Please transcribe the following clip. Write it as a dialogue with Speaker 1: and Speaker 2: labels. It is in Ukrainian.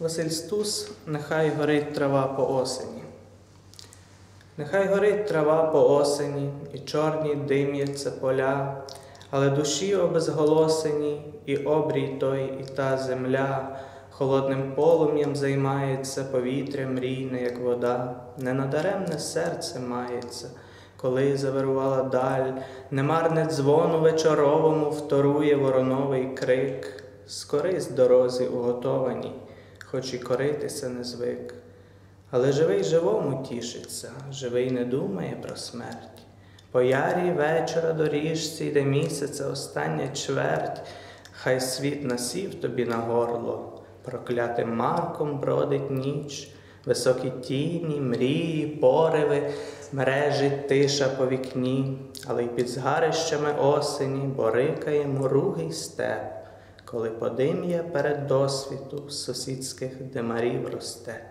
Speaker 1: Василь Стус, нехай горить трава по осені. Нехай горить трава по осені, і чорні дим'яться поля, але душі обезголосені, і обрій той, і та земля, холодним полум'ям займається, повітря мрійне, як вода, ненадаремне серце мається, коли завирувала даль, немарне дзвону вечоровому вторує вороновий крик, скорись дорозі уготованій, хоч і коритися не звик. Але живий живому тішиться, живий не думає про смерть. По ярій вечора доріжці, де місяця остання чверть, хай світ насів тобі на горло, проклятим марком бродить ніч, високі тіні, мрії, пориви, мережить тиша по вікні, але й під згарищами осені борикає муругий степ, коли подим'я перед досвіту сусідських димарів росте.